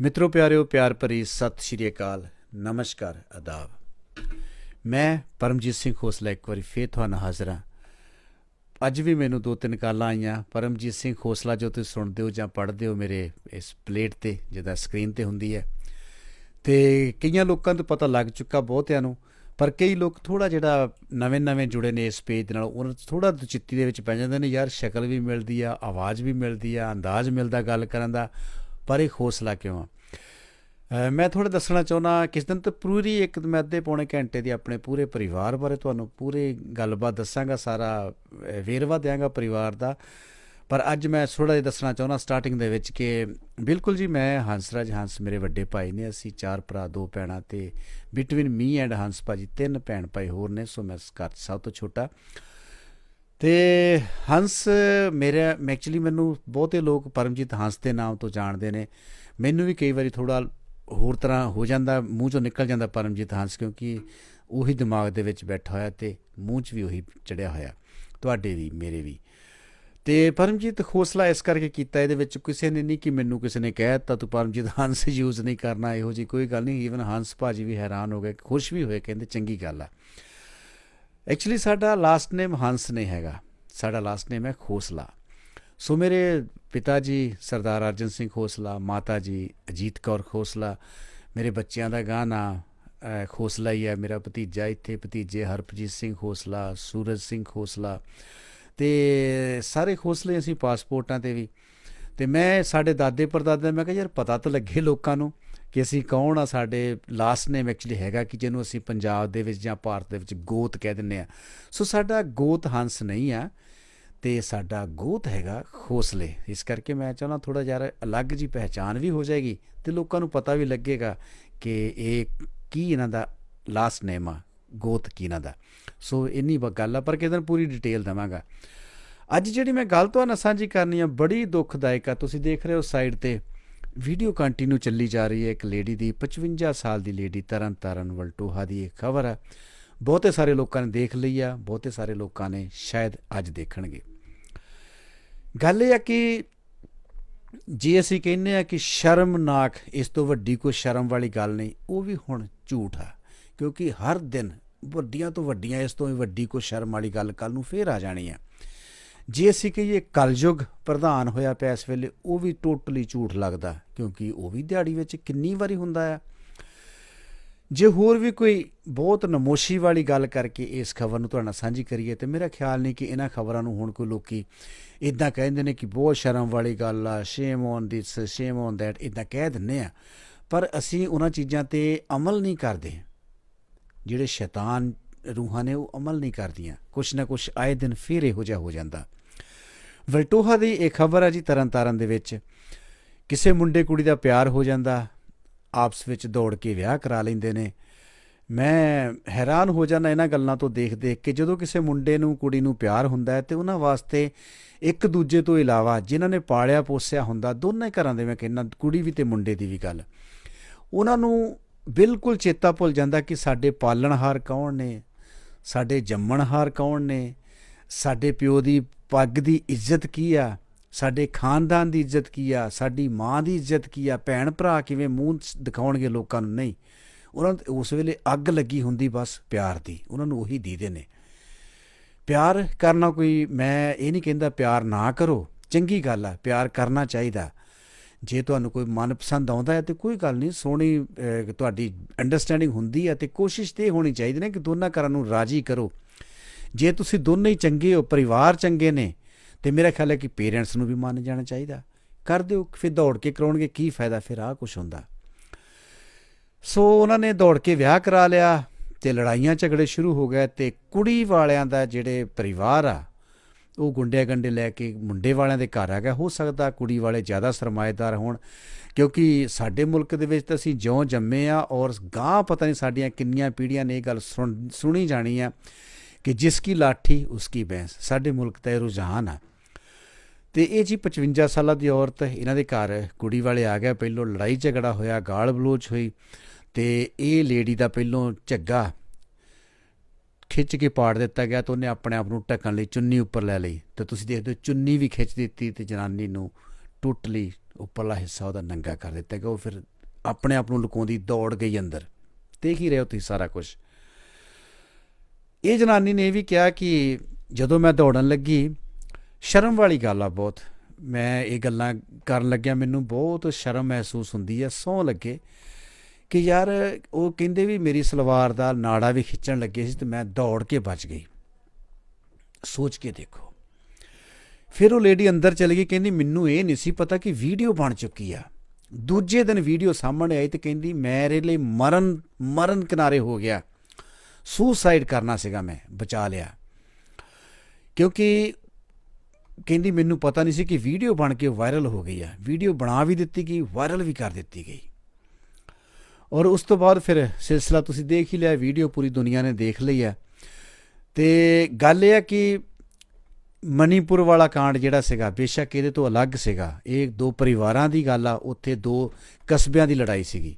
ਮਿੱਤਰੋ ਪਿਆਰਿਓ, ਪਿਆਰ ਭਰੀ ਸਤਿ ਸ਼੍ਰੀ ਅਕਾਲ। ਨਮਸਕਾਰ ਆਦਾਬ ਮੈਂ ਪਰਮਜੀਤ ਸਿੰਘ ਖੋਸਲਾ ਇੱਕ ਵਾਰੀ ਫੇਰ ਤੁਹਾਨੂੰ ਹਾਜ਼ਰ ਹਾਂ। ਅੱਜ ਵੀ ਮੈਨੂੰ ਦੋ ਤਿੰਨ ਕਾਲਾਂ ਆਈਆਂ। ਪਰਮਜੀਤ ਸਿੰਘ ਖੋਸਲਾ, ਜੋ ਤੁਸੀਂ ਸੁਣਦੇ ਹੋ ਜਾਂ ਪੜ੍ਹਦੇ ਹੋ ਮੇਰੇ ਇਸ ਪਲੇਟ ਤੇ, ਜਿਹਦਾ ਸਕਰੀਨ ਤੇ ਹੁੰਦੀ ਹੈ। ਤੇ ਕਈਆਂ ਲੋਕਾਂ ਨੂੰ ਪਤਾ ਲੱਗ ਚੁੱਕਾ ਬਹੁਤਿਆਂ ਨੂੰ, ਪਰ ਕਈ ਲੋਕ ਥੋੜਾ ਜਿਹੜਾ ਨਵੇਂ-ਨਵੇਂ ਜੁੜੇ ਨੇ ਇਸ ਪੇਜ ਦੇ ਨਾਲ, ਉਹਨਾਂ ਥੋੜਾ ਦੁਚਿੱਤੀ ਦੇ ਵਿੱਚ ਪੈ ਜਾਂਦੇ ਨੇ, ਯਾਰ ਸ਼ਕਲ ਵੀ ਮਿਲਦੀ ਆ, ਆਵਾਜ਼ ਵੀ ਮਿਲਦੀ ਆ, ਅੰਦਾਜ਼ ਮਿਲਦਾ ਗੱਲ ਕਰਨ ਦਾ। ਪਰ ਇਹ ਹੌਸਲਾ ਕਿਉਂ ਆ? ਮੈਂ ਥੋੜਾ ਦੱਸਣਾ ਚਾਹੁੰਦਾ ਕਿਸ ਦਿਨ ਤੇ ਪੂਰੀ ਇੱਕ ਮੈਂ ਅੱਧੇ ਪੌਣੇ ਘੰਟੇ ਦੀ ਆਪਣੇ ਪੂਰੇ ਪਰਿਵਾਰ ਬਾਰੇ ਤੁਹਾਨੂੰ ਪੂਰੇ ਗੱਲਬਾਤ ਦੱਸਾਂਗਾ, ਸਾਰਾ ਵੇਰਵਾ ਦਿਆਂਗਾ ਪਰਿਵਾਰ ਦਾ। ਪਰ ਅੱਜ ਮੈਂ ਥੋੜਾ ਜਿਹਾ ਦੱਸਣਾ ਚਾਹੁੰਦਾ ਸਟਾਰਟਿੰਗ ਦੇ ਵਿੱਚ ਕਿ ਬਿਲਕੁਲ ਜੀ ਮੈਂ ਹੰਸਰਾਜ ਹੰਸ ਮੇਰੇ ਵੱਡੇ ਭਾਈ ਨੇ, ਅਸੀਂ ਚਾਰ ਭਰਾ, ਦੋ ਭੈਣਾਂ ਤੇ ਬਿਟਵੀਨ ਮੀ ਐਂਡ ਹੰਸ ਭਾਜੀ ਤਿੰਨ ਭੈਣ ਭਾਈ ਹੋਰ ਨੇ, ਸੋ ਮੈਂ ਘਰ 'ਚ ਸਭ ਤੋਂ ਛੋਟਾ। ਤੇ ਹੰਸ ਮੇਰੇ ਐਕਚੁਅਲੀ ਮੈਨੂੰ ਬਹੁਤੇ ਲੋਕ ਪਰਮਜੀਤ ਹੰਸ ਦੇ ਨਾਮ ਤੋਂ ਜਾਣਦੇ ਨੇ। ਮੈਨੂੰ ਵੀ ਕਈ ਵਾਰੀ ਥੋੜਾ ਹੋਰ ਤਰ੍ਹਾਂ ਹੋ ਜਾਂਦਾ, ਮੂੰਹ ਚੋਂ ਨਿਕਲ ਜਾਂਦਾ ਪਰਮਜੀਤ ਹੰਸ ਕਿਉਂਕਿ ਉਹੀ ਦਿਮਾਗ ਦੇ ਵਿੱਚ ਬੈਠਾ ਹੋਇਆ ਤੇ ਮੂੰਹ 'ਚ ਵੀ ਉਹੀ ਚੜਿਆ ਹੋਇਆ। ਤੁਹਾਡੇ ਵੀ, ਮੇਰੇ ਵੀ। ਤੇ ਪਰਮਜੀਤ ਖੋਸਲਾ ਇਸ ਕਰਕੇ ਕੀਤਾ ਇਹਦੇ ਵਿੱਚ ਕਿਸੇ ਨੇ ਨਹੀਂ ਕਿ ਮੈਨੂੰ ਕਿਸੇ ਨੇ ਕਹਿ ਦਿੱਤਾ, ਤੂੰ ਪਰਮਜੀਤ ਹੰਸ ਯੂਜ਼ ਨਹੀਂ ਕਰਨਾ, ਇਹੋ ਜੀ ਕੋਈ ਗੱਲ ਨਹੀਂ ਈਵਨ ਹੰਸ ਭਾਜੀ ਵੀ ਹੈਰਾਨ ਹੋ ਗਏ, ਖੁਸ਼ ਵੀ ਹੋਏ, ਕਹਿੰਦੇ ਚੰਗੀ ਗੱਲ ਆ। ਐਕਚੁਅਲੀ ਸਾਡਾ ਲਾਸਟ ਨੇਮ ਹੰਸ ਨਹੀਂ ਹੈਗਾ। ਸਾਡਾ ਲਾਸਟ ਨੇਮ ਹੈ ਖੋਸਲਾ। ਸੋ ਮੇਰੇ ਪਿਤਾ ਜੀ ਸਰਦਾਰ ਅਰਜਨ ਸਿੰਘ ਖੋਸਲਾ, ਮਾਤਾ ਜੀ ਅਜੀਤ ਕੌਰ ਖੋਸਲਾ, ਮੇਰੇ ਬੱਚਿਆਂ ਦਾ ਗਾਣਾ ਖੋਸਲਾ ਹੀ ਹੈ। ਮੇਰਾ ਭਤੀਜਾ ਇੱਥੇ, ਭਤੀਜੇ ਹਰਪ੍ਰੀਤ ਸਿੰਘ ਖੋਸਲਾ, ਸੂਰਜ ਸਿੰਘ ਖੋਸਲਾ। ਤੇ ਸਾਰੇ ਖੋਸਲੇ ਅਸੀਂ ਪਾਸਪੋਰਟਾਂ ਤੇ ਵੀ। ਤੇ ਮੈਂ ਸਾਡੇ ਦਾਦੇ ਪਰਦਾਦੇ ਮੈਂ ਕਿਹਾ, ਯਾਰ, ਪਤਾ ਤਾਂ ਲੱਗੇ ਲੋਕਾਂ ਨੂੰ। ਕਿ ਅਸੀਂ ਕੌਣ ਆ ਸਾਡੇ ਲਾਸਟ ਨੇਮ ਐਕਚੁਅਲੀ ਹੈਗਾ ਕਿ ਜਿਹਨੂੰ ਅਸੀਂ ਪੰਜਾਬ ਦੇ ਵਿੱਚ ਜਾਂ ਭਾਰਤ ਦੇ ਵਿੱਚ ਗੋਤ ਕਹਿ ਦਿੰਨੇ ਆ। ਸੋ ਸਾਡਾ ਗੋਤ ਹੰਸ ਨਹੀਂ ਆ ਤੇ ਸਾਡਾ ਗੋਤ ਹੈਗਾ ਖੋਸਲੇ। ਇਸ ਕਰਕੇ ਮੈਂ ਚਾਹੁੰਦਾ ਥੋੜਾ ਜਿਹਾ ਅਲੱਗ ਜੀ ਪਹਿਚਾਨ ਵੀ ਹੋ ਜਾਏਗੀ ਤੇ ਲੋਕਾਂ ਨੂੰ ਪਤਾ ਵੀ ਲੱਗੇਗਾ ਕਿ ਇਹ ਕੀ ਇਹਨਾਂ ਦਾ ਲਾਸਟ ਨੇਮ ਆ, ਗੋਤ ਕੀ ਇਹਨਾਂ ਦਾ। ਸੋ ਇੰਨੀ ਗੱਲ ਆ, ਪਰ ਕਿਤੇ ਦਿਨ ਪੂਰੀ ਡਿਟੇਲ ਦਵਾਂਗਾ। ਅੱਜ ਜਿਹੜੀ ਮੈਂ ਗੱਲ ਤੁਹਾਨੂੰ ਸਾਂਝੀ ਕਰਨੀ ਆ, ਬੜੀ ਦੁੱਖਦਾਇਕ ਆ। ਤੁਸੀਂ ਦੇਖ ਰਹੇ ਹੋ ਸਾਈਡ ਤੇ ਵੀਡੀਓ ਕੰਟੀਨਿਊ ਚੱਲੀ ਜਾ ਰਹੀ ਹੈ। ਇੱਕ ਲੇਡੀ ਦੀ 55 ਸਾਲ ਦੀ ਲੇਡੀ ਤਰਨ ਤਾਰਨ ਵਲਟੋਹਾ ਦੀ ਇਹ ਖਬਰ ਆ ਬਹੁਤੇ ਸਾਰੇ ਲੋਕਾਂ ਨੇ ਦੇਖ ਲਈ ਆ, ਬਹੁਤੇ ਸਾਰੇ ਲੋਕਾਂ ਨੇ ਸ਼ਾਇਦ ਅੱਜ ਦੇਖਣਗੇ। ਗੱਲ ਇਹ ਆ ਕਿ ਜੇ ਅਸੀਂ ਕਹਿੰਦੇ ਆ ਕਿ ਸ਼ਰਮਨਾਕ, ਇਸ ਤੋਂ ਵੱਡੀ ਕੋਈ ਸ਼ਰਮ ਵਾਲੀ ਗੱਲ ਨਹੀਂ, ਉਹ ਵੀ ਹੁਣ ਝੂਠ ਆ। ਕਿਉਂਕਿ ਹਰ ਦਿਨ ਵੱਡੀਆਂ ਤੋਂ ਵੱਡੀਆਂ, ਇਸ ਤੋਂ ਵੀ ਵੱਡੀ ਕੋਈ ਸ਼ਰਮ ਵਾਲੀ ਗੱਲ ਕੱਲ ਨੂੰ ਫੇਰ ਆ ਜਾਣੀ ਆ। ਜੇ ਅਸੀਂ ਕਹੀਏ ਕਲਯੁਗ ਪ੍ਰਧਾਨ ਹੋਇਆ ਪਿਆ ਇਸ ਵੇਲੇ, ਉਹ ਵੀ ਟੋਟਲੀ ਝੂਠ ਲੱਗਦਾ, ਕਿਉਂਕਿ ਉਹ ਵੀ ਦਿਹਾੜੀ ਵਿੱਚ ਕਿੰਨੀ ਵਾਰੀ ਹੁੰਦਾ ਆ। ਜੇ ਹੋਰ ਵੀ ਕੋਈ ਬਹੁਤ ਨਮੋਸ਼ੀ ਵਾਲੀ ਗੱਲ ਕਰਕੇ ਇਸ ਖਬਰ ਨੂੰ ਤੁਹਾਡੇ ਨਾਲ ਸਾਂਝੀ ਕਰੀਏ, ਤੇ ਮੇਰਾ ਖਿਆਲ ਨਹੀਂ ਕਿ ਇਹਨਾਂ ਖਬਰਾਂ ਨੂੰ ਹੁਣ ਕੋਈ ਲੋਕੀ ਇਦਾਂ ਕਹਿੰਦੇ ਨੇ ਕਿ ਬਹੁਤ ਸ਼ਰਮ ਵਾਲੀ ਗੱਲ ਆ shame on this shame on that ਇਦਾਂ ਕਹਿ ਦਿੰਨੇ ਆ। ਪਰ ਅਸੀਂ ਉਹਨਾਂ ਚੀਜ਼ਾਂ ਤੇ ਅਮਲ ਨਹੀਂ ਕਰਦੇ। ਜਿਹੜੇ ਸ਼ੈਤਾਨ ਰੂਹਾਂ ਨੇ, ਉਹ ਅਮਲ ਨਹੀਂ ਕਰਦੀਆਂ। ਕੁਛ ਨਾ ਕੁਛ ਆਏ ਦਿਨ ਫਿਰ ਇਹੋ ਜਿਹਾ ਹੋ ਜਾਂਦਾ। ਵਲਟੋਹਾ ਦੀ ਇਹ ਖਬਰ ਹੈ ਜੀ ਤਰਨਤਾਰਨ ਦੇ ਵਿੱਚ। ਕਿਸੇ ਮੁੰਡੇ ਕੁੜੀ ਦਾ ਪਿਆਰ ਹੋ ਜਾਂਦਾ, ਆਪਸ ਵਿੱਚ ਦੌੜ ਕੇ ਵਿਆਹ ਕਰਾ ਲੈਂਦੇ ਨੇ। ਮੈਂ ਹੈਰਾਨ ਹੋ ਜਾਂਦਾ ਇਹਨਾਂ ਗੱਲਾਂ ਤੋਂ ਦੇਖ ਦੇਖ ਕੇ, ਜਦੋਂ ਕਿਸੇ ਮੁੰਡੇ ਨੂੰ, ਕੁੜੀ ਨੂੰ ਪਿਆਰ ਹੁੰਦਾ ਹੈ ਤੇ ਉਹਨਾਂ ਵਾਸਤੇ ਇੱਕ ਦੂਜੇ ਤੋਂ ਇਲਾਵਾ ਜਿਨ੍ਹਾਂ ਨੇ ਪਾਲਿਆ ਪੋਸਿਆ ਹੁੰਦਾ, ਦੋਨੇ ਘਰਾਂ ਦੇ ਮੈਂ ਕਹਿੰਦਾ ਕੁੜੀ ਵੀ ਤੇ ਮੁੰਡੇ ਦੀ ਵੀ ਗੱਲ। ਉਹਨਾਂ ਨੂੰ ਬਿਲਕੁਲ ਚੇਤਾ ਭੁੱਲ ਜਾਂਦਾ ਕਿ ਸਾਡੇ ਪਾਲਣਹਾਰ ਕੌਣ ਨੇ, ਸਾਡੇ ਜੰਮਣਹਾਰ ਕੌਣ ਨੇ, ਸਾਡੇ ਪਿਓ ਦੀ ਪੱਗ ਦੀ ਇੱਜ਼ਤ ਕੀ ਆ? ਸਾਡੇ ਖਾਨਦਾਨ ਦੀ ਇੱਜ਼ਤ ਕੀ ਆ? ਸਾਡੀ ਮਾਂ ਦੀ ਇੱਜ਼ਤ ਕੀ ਆ? ਭੈਣ ਭਰਾ ਕਿਵੇਂ ਮੂੰਹ ਦਿਖਾਉਣਗੇ ਲੋਕਾਂ ਨੂੰ? ਨਹੀਂ। ਉਹਨਾਂ ਨੂੰ ਉਸ ਵੇਲੇ ਅੱਗ ਲੱਗੀ ਹੁੰਦੀ ਬਸ ਪਿਆਰ ਦੀ। ਉਹਨਾਂ ਨੂੰ ਉਹੀ ਦੀਦੇ ਨੇ। ਪਿਆਰ ਕਰਨਾ ਕੋਈ, ਮੈਂ ਇਹ ਨਹੀਂ ਕਹਿੰਦਾ ਪਿਆਰ ਨਾ ਕਰੋ। ਚੰਗੀ ਗੱਲ ਆ, ਪਿਆਰ ਕਰਨਾ ਚਾਹੀਦਾ। ਜੇ ਤੁਹਾਨੂੰ ਕੋਈ ਮਨਪਸੰਦ ਆਉਂਦਾ ਹੈ ਤੇ ਕੋਈ ਗੱਲ ਨਹੀਂ, ਸੋਹਣੀ ਤੁਹਾਡੀ ਅੰਡਰਸਟੈਂਡਿੰਗ ਹੁੰਦੀ ਹੈ ਤੇ ਕੋਸ਼ਿਸ਼ ਤੇ ਇਹ ਹੋਣੀ ਚਾਹੀਦੀ ਨੇ ਕਿ ਦੋਨਾਂ ਘਰਾਂ ਨੂੰ ਰਾਜੀ ਕਰੋ। ਜੇ ਤੁਸੀਂ ਦੋਨੇ ਹੀ ਚੰਗੇ ਹੋ, ਪਰਿਵਾਰ ਚੰਗੇ ਨੇ, ਤੇ ਮੇਰਾ ਖਿਆਲ ਹੈ ਕਿ ਪੇਰੈਂਟਸ ਨੂੰ ਵੀ ਮੰਨ ਜਾਣਾ ਚਾਹੀਦਾ। ਕਰ ਦਿਓ, ਫਿਰ ਦੌੜ ਕੇ ਕਰਾਉਣਗੇ, ਕੀ ਫਾਇਦਾ? ਫਿਰ ਆ ਕੁਛ ਹੁੰਦਾ। ਸੋ ਉਹਨਾਂ ਨੇ ਦੌੜ ਕੇ ਵਿਆਹ ਕਰਾ ਲਿਆ, ਤੇ ਲੜਾਈਆਂ ਝਗੜੇ ਸ਼ੁਰੂ ਹੋ ਗਏ, ਤੇ ਕੁੜੀ ਵਾਲਿਆਂ ਦਾ ਜਿਹੜੇ ਪਰਿਵਾਰ ਆ, ਉਹ ਗੁੰਡਿਆਂ ਗੰਡੇ ਲੈ ਕੇ ਮੁੰਡੇ ਵਾਲਿਆਂ ਦੇ ਘਰ ਆ ਗਿਆ। ਹੋ ਸਕਦਾ ਕੁੜੀ ਵਾਲੇ ਜ਼ਿਆਦਾ ਸਰਮਾਏਦਾਰ ਹੋਣ, ਕਿਉਂਕਿ ਸਾਡੇ ਮੁਲਕ ਦੇ ਵਿੱਚ ਤਾਂ ਅਸੀਂ ਜਿਉਂ ਜੰਮੇ ਆ ਔਰ ਗਾਂ ਪਤਾ ਨਹੀਂ ਸਾਡੀਆਂ ਕਿੰਨੀਆਂ ਪੀੜ੍ਹੀਆਂ ਨੇ ਇਹ ਗੱਲ ਸੁਣ- ਸੁਣੀ ਜਾਣੀ ਆ। ਕਿ ਜਿਸ ਕੀ ਲਾਠੀ, ਉਸ ਕੀ ਬੈਂਸ। ਸਾਡੇ ਮੁਲਕ ਦਾ ਇਹ ਰੁਝਾਨ ਆ। ਤੇ ਇਹ ਜੀ 55 ਸਾਲਾਂ ਦੀ ਔਰਤ, ਇਹਨਾਂ ਦੇ ਘਰ ਕੁੜੀ ਵਾਲੇ ਆ ਗਿਆ। ਪਹਿਲੋਂ ਲੜਾਈ ਝਗੜਾ ਹੋਇਆ, ਗਾਲ ਬਲੋਚ ਹੋਈ ਤੇ ਇਹ ਲੇਡੀ ਦਾ ਪਹਿਲੋਂ ਝੱਗਾ ਖਿੱਚ ਕੇ ਪਾੜ ਦਿੱਤਾ ਗਿਆ ਤਾਂ ਉਹਨੇ ਆਪਣੇ ਆਪ ਨੂੰ ਢੱਕਣ ਲਈ ਚੁੰਨੀ ਉੱਪਰ ਲੈ ਲਈ। ਤੇ ਤੁਸੀਂ ਦੇਖਦੇ ਹੋ, ਚੁੰਨੀ ਵੀ ਖਿੱਚ ਦਿੱਤੀ ਤੇ ਜਨਾਨੀ ਨੂੰ ਟੋਟਲੀ ਉੱਪਰਲਾ ਹਿੱਸਾ ਉਹਦਾ ਨੰਗਾ ਕਰ ਦਿੱਤਾ ਗਿਆ। ਉਹ ਫਿਰ ਆਪਣੇ ਆਪ ਨੂੰ ਲੁਕਾਉਂਦੀ ਦੌੜ ਗਈ ਅੰਦਰ। ਦੇਖ ਹੀ ਰਹੇ ਹੋ ਤੁਸੀਂ ਸਾਰਾ ਕੁਝ ਇਹ ਜਨਾਨੀ ਨੇ ਇਹ ਵੀ ਕਿਹਾ ਕਿ ਜਦੋਂ ਮੈਂ ਦੌੜਨ ਲੱਗੀ, ਸ਼ਰਮ ਵਾਲੀ ਗੱਲ ਆ ਬਹੁਤ। ਮੈਂ ਇਹ ਗੱਲਾਂ ਕਰਨ ਲੱਗਿਆ ਮੈਨੂੰ ਬਹੁਤ ਸ਼ਰਮ ਮਹਿਸੂਸ ਹੁੰਦੀ ਹੈ ਸੌ ਲੱਗੇ ਕਿ ਯਾਰ ਉਹ ਕਹਿੰਦੇ ਵੀ ਮੇਰੀ ਸਲਵਾਰ ਦਾ ਨਾੜਾ ਵੀ ਖਿੱਚਣ ਲੱਗੇ ਸੀ ਤੇ ਮੈਂ ਦੌੜ ਕੇ ਬਚ ਗਈ। ਸੋਚ ਕੇ ਦੇਖੋ। ਫਿਰ ਉਹ ਲੇਡੀ ਅੰਦਰ ਚਲੀ ਗਈ, ਕਹਿੰਦੀ ਮੈਨੂੰ ਇਹ ਨਹੀਂ ਸੀ ਪਤਾ ਕਿ ਵੀਡੀਓ ਬਣ ਚੁੱਕੀ ਆ। ਦੂਜੇ ਦਿਨ ਵੀਡੀਓ ਸਾਹਮਣੇ ਆਈ ਤੇ ਕਹਿੰਦੀ ਮੇਰੇ ਲਈ ਮਰਨ ਮਰਨ ਕਿਨਾਰੇ ਹੋ ਗਿਆ। ਸੂਸਾਈਡ ਕਰਨਾ ਸੀਗਾ ਮੈਂ, ਬਚਾ ਲਿਆ। ਕਿਉਂਕਿ ਕਹਿੰਦੀ ਮੈਨੂੰ ਪਤਾ ਨਹੀਂ ਸੀ ਕਿ ਵੀਡੀਓ ਬਣ ਕੇ ਵਾਇਰਲ ਹੋ ਗਈ ਆ। ਵੀਡੀਓ ਬਣਾ ਵੀ ਦਿੱਤੀ ਗਈ, ਵਾਇਰਲ ਵੀ ਕਰ ਦਿੱਤੀ ਗਈ। ਔਰ ਉਸ ਤੋਂ ਬਾਅਦ ਫਿਰ ਸਿਲਸਿਲਾ ਤੁਸੀਂ ਦੇਖ ਹੀ ਲਿਆ, ਵੀਡੀਓ ਪੂਰੀ ਦੁਨੀਆ ਨੇ ਦੇਖ ਲਈ ਆ। ਤੇ ਗੱਲ ਇਹ ਆ ਕਿ ਮਨੀਪੁਰ ਵਾਲਾ ਕਾਂਡ ਜਿਹੜਾ ਸੀਗਾ, ਬੇਸ਼ੱਕ ਇਹਦੇ ਤੋਂ ਅਲੱਗ ਸੀਗਾ। ਇਹ ਦੋ ਪਰਿਵਾਰਾਂ ਦੀ ਗੱਲ ਆ, ਉੱਥੇ ਦੋ ਕਸਬਿਆਂ ਦੀ ਲੜਾਈ ਸੀਗੀ।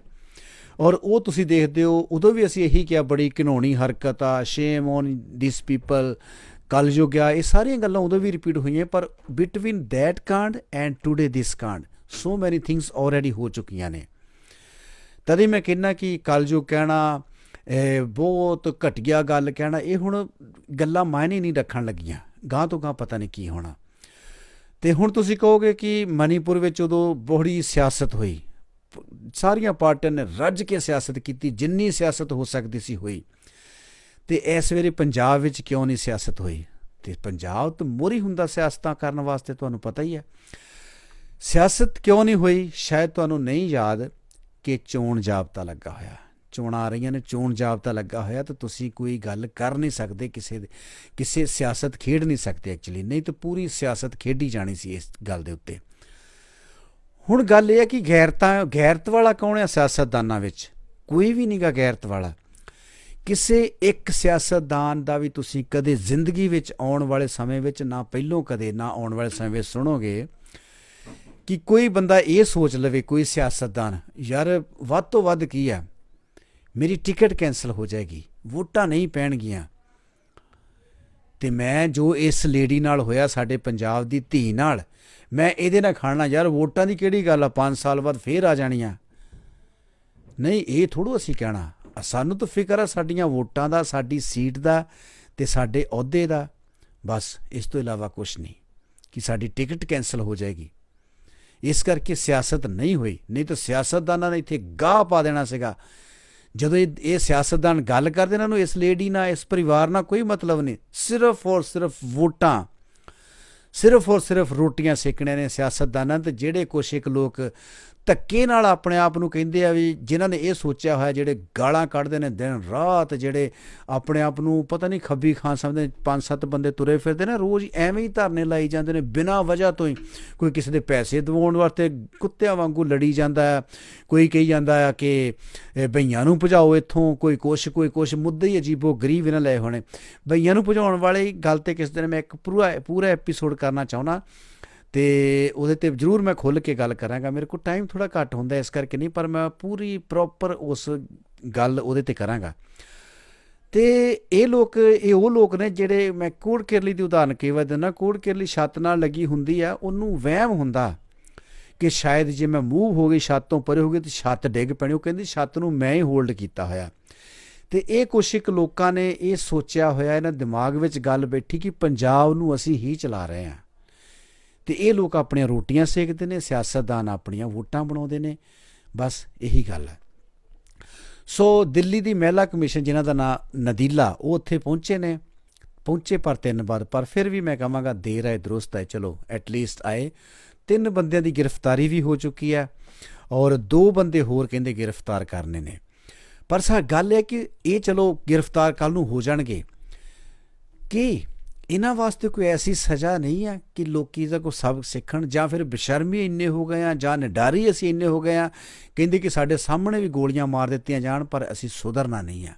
ਔਰ ਉਹ ਤੁਸੀਂ ਦੇਖਦੇ ਹੋ, ਉਦੋਂ ਵੀ ਅਸੀਂ ਇਹੀ ਕਿਹਾ, ਬੜੀ ਘਿਨੌਣੀ ਹਰਕਤ ਆ ਸ਼ੇਮ ਔਨ ਦਿਸ ਪੀਪਲ ਕਲਯੁਗ ਆ, ਇਹ ਸਾਰੀਆਂ ਗੱਲਾਂ ਉਦੋਂ ਵੀ ਰਿਪੀਟ ਹੋਈਆਂ, ਪਰ ਬਿਟਵੀਨ ਦੈਟ ਕਾਂਡ ਐਂਡ ਟੂਡੇ ਦਿਸ ਕਾਂਡ ਸੋ ਮੈਨੀ ਥਿੰਗਸ ਆਲਰੇਡੀ ਹੋ ਚੁੱਕੀਆਂ ਨੇ। ਤਦੇ ਮੈਂ ਕਹਿੰਨਾ ਕਿ ਕਲਯੁਗ ਕਹਿਣਾ ਬਹੁਤ ਘਟੀਆ ਗੱਲ ਕਹਿਣਾ, ਇਹ ਹੁਣ ਗੱਲਾਂ ਮਾਇਨੇ ਨਹੀਂ ਰੱਖਣ ਲੱਗੀਆਂ ਗਾਂ ਤੋਂ ਗਾਂ ਪਤਾ ਨਹੀਂ ਕੀ ਹੋਣਾ। ਤੇ ਹੁਣ ਤੁਸੀਂ ਕਹੋਗੇ ਕਿ ਮਨੀਪੁਰ ਵਿੱਚ ਉਦੋਂ ਬੜੀ ਸਿਆਸਤ ਹੋਈ ਸਾਰੀਆਂ ਪਾਰਟੀਆਂ ਨੇ ਰੱਜ ਕੇ ਸਿਆਸਤ ਕੀਤੀ, ਜਿੰਨੀ ਸਿਆਸਤ ਹੋ ਸਕਦੀ ਸੀ ਹੋਈ। ਤੇ ਇਸ ਵੇਲੇ ਪੰਜਾਬ ਵਿੱਚ ਕਿਉਂ ਨਹੀਂ ਸਿਆਸਤ ਹੋਈ? ਤੇ ਪੰਜਾਬ ਤਾਂ ਮੋਰੀ ਹੁੰਦਾ ਸਿਆਸਤਾਂ ਕਰਨ ਵਾਸਤੇ ਤੁਹਾਨੂੰ ਪਤਾ ਹੀ ਹੈ। ਸਿਆਸਤ ਕਿਉਂ ਨਹੀਂ ਹੋਈ? ਸ਼ਾਇਦ ਤੁਹਾਨੂੰ ਨਹੀਂ ਯਾਦ ਕਿ ਚੋਣ ਜਾਬਤਾ ਲੱਗਾ ਹੋਇਆ। ਚੋਣਾਂ ਆ ਰਹੀਆਂ ਨੇ, ਚੋਣ ਜਾਬਤਾ ਲੱਗਾ ਹੋਇਆ ਤਾਂ ਤੁਸੀਂ ਕੋਈ ਗੱਲ ਕਰ ਨਹੀਂ ਸਕਦੇ, ਕਿਸੇ ਦੇ, ਕਿਸੇ ਸਿਆਸਤ ਖੇਡ ਨਹੀਂ ਸਕਦੇ ਐਕਚੁਅਲੀ ਨਹੀਂ ਤਾਂ ਪੂਰੀ ਸਿਆਸਤ ਖੇਡੀ ਜਾਣੀ ਸੀ ਇਸ ਗੱਲ ਦੇ ਉੱਤੇ। ਹੁਣ ਗੱਲ ਇਹ ਹੈ ਕਿ ਗੈਰਤਾਂ, ਗੈਰਤ ਵਾਲਾ ਕੌਣ ਹੈ ਸਿਆਸਤਦਾਨਾਂ ਵਿੱਚ? ਕੋਈ ਵੀ ਨਹੀਂਗਾ ਗੈਰਤ ਵਾਲਾ। ਕਿਸੇ ਇੱਕ ਸਿਆਸਤਦਾਨ ਦਾ ਵੀ ਤੁਸੀਂ ਕਦੇ ਜ਼ਿੰਦਗੀ ਵਿੱਚ ਆਉਣ ਵਾਲੇ ਸਮੇਂ ਵਿੱਚ ਨਾ ਪਹਿਲੋਂ ਕਦੇ, ਨਾ ਆਉਣ ਵਾਲੇ ਸਮੇਂ ਵਿੱਚ ਸੁਣੋਗੇ ਕਿ ਕੋਈ ਬੰਦਾ ਇਹ ਸੋਚ ਲਵੇ, ਕੋਈ ਸਿਆਸਤਦਾਨ, ਯਾਰ ਵੱਧ ਤੋਂ ਵੱਧ ਕੀ ਆ ਮੇਰੀ ਟਿਕਟ ਕੈਨਸਲ ਹੋ ਜਾਏਗੀ, ਵੋਟਾਂ ਨਹੀਂ ਪੈਣਗੀਆਂ। ਤੇ ਮੈਂ ਜੋ ਇਸ ਲੇਡੀ ਨਾਲ ਹੋਇਆ ਸਾਡੇ ਪੰਜਾਬ ਦੀ ਧੀ ਨਾਲ, ਮੈਂ ਇਹਦੇ ਨਾਲ ਖਾਣਾ ਯਾਰ, ਵੋਟਾਂ ਦੀ ਕਿਹੜੀ ਗੱਲ ਆ? 5 ਸਾਲ ਬਾਅਦ ਫੇਰ ਆ ਜਾਣੀਆਂ। ਨਹੀਂ, ਇਹ ਥੋੜੋ ਅਸੀਂ ਕਹਿਣਾ। ਸਾਨੂੰ ਤਾਂ ਫਿਕਰ ਆ ਸਾਡੀਆਂ ਵੋਟਾਂ ਦਾ, ਸਾਡੀ ਸੀਟ ਦਾ ਤੇ ਸਾਡੇ ਅਹੁਦੇ ਦਾ। ਬਸ, ਇਸ ਤੋਂ ਇਲਾਵਾ ਕੁਝ ਨਹੀਂ ਕਿ ਸਾਡੀ ਟਿਕਟ ਕੈਨਸਲ ਹੋ ਜਾਏਗੀ। ਇਸ ਕਰਕੇ ਸਿਆਸਤ ਨਹੀਂ ਹੋਈ। ਨਹੀਂ ਤਾਂ ਸਿਆਸਤਦਾਨਾਂ ਨੇ ਇੱਥੇ ਗਾਹ ਪਾ ਦੇਣਾ ਸੀਗਾ। ਜਦੋਂ ਇਹ ਇਹ ਸਿਆਸਤਦਾਨ ਗੱਲ ਕਰਦੇ ਇਹਨਾਂ ਨੂੰ, ਇਸ ਲੇਡੀ ਨਾਲ, ਇਸ ਪਰਿਵਾਰ ਨਾਲ ਕੋਈ ਮਤਲਬ ਨਹੀਂ। ਸਿਰਫ ਔਰ ਸਿਰਫ ਵੋਟਾਂ। ਸਿਰਫ ਔਰ ਸਿਰਫ ਰੋਟੀਆਂ ਸੇਕਣੇ ਨੇ ਸਿਆਸਤਦਾਨਾਂ ਤੇ ਜਿਹੜੇ ਕੁਛ ਇੱਕ ਲੋਕ ਧੱਕੇ ਨਾਲ ਆਪਣੇ ਆਪ ਨੂੰ ਕਹਿੰਦੇ ਆ ਵੀ ਜਿਨ੍ਹਾਂ ਨੇ ਇਹ ਸੋਚਿਆ ਹੋਇਆ ਜਿਹੜੇ ਗਾਲਾਂ ਕੱਢਦੇ ਨੇ, ਦਿਨ ਰਾਤ ਜਿਹੜੇ ਆਪਣੇ ਆਪ ਨੂੰ ਪਤਾ ਨਹੀਂ ਖੱਬੀ ਖਾਨ ਸਮਝਦੇ, ਪੰਜ ਸੱਤ ਬੰਦੇ ਤੁਰੇ ਫਿਰਦੇ ਨੇ, ਰੋਜ਼ ਐਵੇਂ ਹੀ ਧਰਨੇ ਲਾਈ ਜਾਂਦੇ ਨੇ, ਬਿਨਾਂ ਵਜ੍ਹਾ ਤੋਂ ਹੀ ਕੋਈ ਕਿਸੇ ਦੇ ਪੈਸੇ ਦਿਵਾਉਣ ਵਾਸਤੇ ਕੁੱਤਿਆਂ ਵਾਂਗੂ ਲੜੀ ਜਾਂਦਾ ਹੈ, ਕੋਈ ਕਹੀ ਜਾਂਦਾ ਆ ਕਿ ਬਈਆਂ ਨੂੰ ਭਜਾਓ ਇੱਥੋਂ, ਕੋਈ ਕੁਛ ਕੋਈ ਕੁਛ, ਮੁੱਦੇ ਹੀ ਅਜੀਬੋ ਗਰੀਬ ਇਹਨਾਂ ਲਏ ਹੋਣੇ। ਬਈਆਂ ਨੂੰ ਭਜਾਉਣ ਵਾਲੇ ਗੱਲ ਤੇ ਕਿਸ ਦਿਨ ਮੈਂ ਇੱਕ ਪੂਰਾ ਪੂਰਾ ਐਪੀਸੋਡ ਕਰਨਾ ਚਾਹੁੰਦਾ। ਤੇ ਉਹਦੇ ਤੇ ਜ਼ਰੂਰ ਮੈਂ ਖੁੱਲ ਕੇ ਗੱਲ ਕਰਾਂਗਾ। ਮੇਰੇ ਕੋਲ ਟਾਈਮ ਥੋੜਾ ਘੱਟ ਹੁੰਦਾ ਇਸ ਕਰਕੇ ਨਹੀਂ, ਪਰ ਮੈਂ ਪੂਰੀ ਪ੍ਰੋਪਰ ਉਸ ਗੱਲ ਉਹਦੇ ਤੇ ਕਰਾਂਗਾ। ਤੇ ਇਹ ਲੋਕ, ਇਹ ਉਹ ਲੋਕ ਨੇ ਜਿਹੜੇ ਮੈਂ ਕੋੜ ਕੇਰਲੀ ਦੀ ਉਦਾਹਰਨ ਕੇਵਲ ਦਿੰਦਾ, ਕੋੜ ਕੇਰਲੀ ਛੱਤ ਨਾਲ ਲੱਗੀ ਹੁੰਦੀ ਆ, ਉਹਨੂੰ ਵਹਿਮ ਹੁੰਦਾ ਕਿ ਸ਼ਾਇਦ ਜੇ ਮੈਂ ਮੂਵ ਹੋ ਗਈ, ਛੱਤ ਤੋਂ ਪਰੇ ਹੋ ਗਈ ਤੇ ਛੱਤ ਡਿੱਗ ਪੈਣੀ। ਉਹ ਕਹਿੰਦੀ ਛੱਤ ਨੂੰ ਮੈਂ ਹੀ ਹੋਲਡ ਕੀਤਾ ਹੋਇਆ। ਤੇ ਇਹ ਕੁਛ ਇੱਕ ਲੋਕਾਂ ਨੇ ਇਹ ਸੋਚਿਆ ਹੋਇਆ, ਇਹਨਾਂ ਦਿਮਾਗ ਵਿੱਚ ਗੱਲ ਬੈਠੀ ਕਿ ਪੰਜਾਬ ਨੂੰ ਅਸੀਂ ਹੀ ਚਲਾ ਰਹੇ ਹਾਂ। ਤੇ ਇਹ ਲੋਕ ਆਪਣੀਆਂ ਰੋਟੀਆਂ ਸੇਕਦੇ ਨੇ, ਸਿਆਸਤਦਾਨ ਆਪਣੀਆਂ ਵੋਟਾਂ ਬਣਾਉਂਦੇ ਨੇ, ਬਸ ਇਹੀ ਗੱਲ ਹੈ। ਸੋ ਦਿੱਲੀ ਦੀ ਮਹਿਲਾ ਕਮਿਸ਼ਨ, ਜਿਨ੍ਹਾਂ ਦਾ ਨਾਂ ਨਦੀਲਾ, ਉਹ ਉੱਥੇ ਪਹੁੰਚੇ ਨੇ, ਪਹੁੰਚੇ ਪਰ ਤਿੰਨ ਵਾਰ, ਪਰ ਫਿਰ ਵੀ ਮੈਂ ਕਹਾਂਗਾ ਦੇਰ ਹੈ, ਦਰੁਸਤ ਹੈ, ਚਲੋ ਐਟ ਲੀਸਟ ਆਏ। ਤਿੰਨ ਬੰਦਿਆਂ ਦੀ ਗ੍ਰਿਫਤਾਰੀ ਵੀ ਹੋ ਚੁੱਕੀ ਹੈ ਔਰ ਦੋ ਬੰਦੇ ਹੋਰ ਕਹਿੰਦੇ ਗ੍ਰਿਫਤਾਰ ਕਰਨੇ ਨੇ। ਪਰ ਸਾ ਗੱਲ ਹੈ ਕਿ ਇਹ ਚਲੋ ਗ੍ਰਿਫਤਾਰ ਕੱਲ ਨੂੰ ਹੋ ਜਾਣਗੇ। ਕਿ ਇਹਨਾਂ ਵਾਸਤੇ ਕੋਈ ਐਸੀ ਸਜ਼ਾ ਨਹੀਂ ਹੈ ਕਿ ਲੋਕੀ ਦਾ ਕੋਈ ਸਬਕ ਸਿੱਖਣ ਜਾਂ ਫਿਰ ਬੇਸ਼ਰਮੀ ਇੰਨੇ ਹੋ ਗਏ ਆ ਜਾਂ ਨਿਡਾਰੀ ਅਸੀਂ ਇੰਨੇ ਹੋ ਗਏ ਆ, ਕਹਿੰਦੇ ਕਿ ਸਾਡੇ ਸਾਹਮਣੇ ਵੀ ਗੋਲੀਆਂ ਮਾਰ ਦਿੱਤੀਆਂ ਜਾਣ, ਪਰ ਅਸੀਂ ਸੁਧਰਨਾ ਨਹੀਂ ਆ।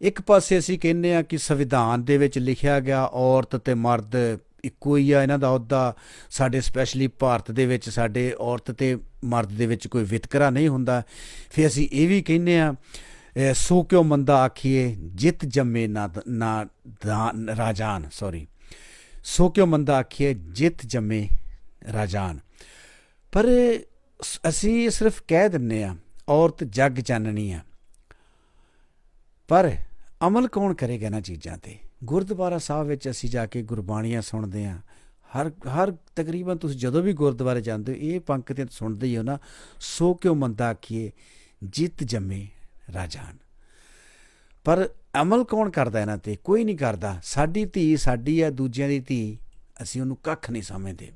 ਇੱਕ ਪਾਸੇ ਅਸੀਂ ਕਹਿੰਦੇ ਆ ਕਿ ਸੰਵਿਧਾਨ ਦੇ ਵਿੱਚ ਲਿਖਿਆ ਗਿਆ ਔਰਤ ਤੇ ਮਰਦ ਇੱਕੋ ਹੀ ਆ ਇਹਨਾਂ ਦਾ ਅਹੁਦਾ ਸਾਡੇ ਸਪੈਸ਼ਲੀ ਭਾਰਤ ਦੇ ਵਿੱਚ, ਸਾਡੇ ਔਰਤ ਤੇ ਮਰਦ ਦੇ ਵਿੱਚ ਕੋਈ ਵਿਤਕਰਾ ਨਹੀਂ ਹੁੰਦਾ। ਫਿਰ ਅਸੀਂ ਇਹ ਵੀ ਕਹਿੰਦੇ ਆ ਸੋ ਕਿਉ ਮੰਦਾ ਆਖੀਏ? ਜਿਤ ਜੰਮੇ ਨਾ ਦ- ਨਾ ਦਾਨ- ਰਾਜਾਨ ਸੌਰੀ ਸੋ ਕਿਉ ਮੰਦਾ ਆਖੀਏ? ਜਿਤ ਜੰਮੇ ਰਾਜਾਨ। ਪਰ ਸ- ਅਸੀਂ ਸਿਰਫ ਕਹਿ ਦਿੰਨੇ ਆ ਔਰਤ ਜੱਗ ਚਾਨਣੀ ਆ। ਪਰ ਅਮਲ ਕੌਣ ਕਰੇਗਾ ਇਹਨਾਂ ਚੀਜ਼ਾਂ ਤੇ? ਗੁਰਦੁਆਰਾ ਸਾਹਿਬ ਵਿੱਚ ਅਸੀਂ ਜਾ ਕੇ ਗੁਰਬਾਣੀਆਂ ਸੁਣਦੇ ਆ ਹਰ ਹਰ ਤਕਰੀਬਨ ਤੁਸੀਂ ਜਦੋਂ ਵੀ ਗੁਰਦੁਆਰੇ ਜਾਂਦੇ ਹੋ, ਇਹ ਪੰਕਤੀਆਂ ਸੁਣਦੇ ਹੀ ਹੋ ਨਾ। ਸੋ ਕਿਉ ਮੰਦਾ ਆਖੀਏ? ਜਿੱਤ ਜੰਮੇ ਰਾਜਾਨ। ਪਰ ਅਮਲ ਕੌਣ ਕਰਦਾ ਇਹਨਾਂ ਤੇ? ਕੋਈ ਨਹੀਂ ਕਰਦਾ। ਸਾਡੀ ਧੀ ਸਾਡੀ ਹੈ, ਦੂਜਿਆਂ ਦੀ ਧੀ ਅਸੀਂ ਉਹਨੂੰ ਕੱਖ ਨਹੀਂ ਸਮਝਦੇ।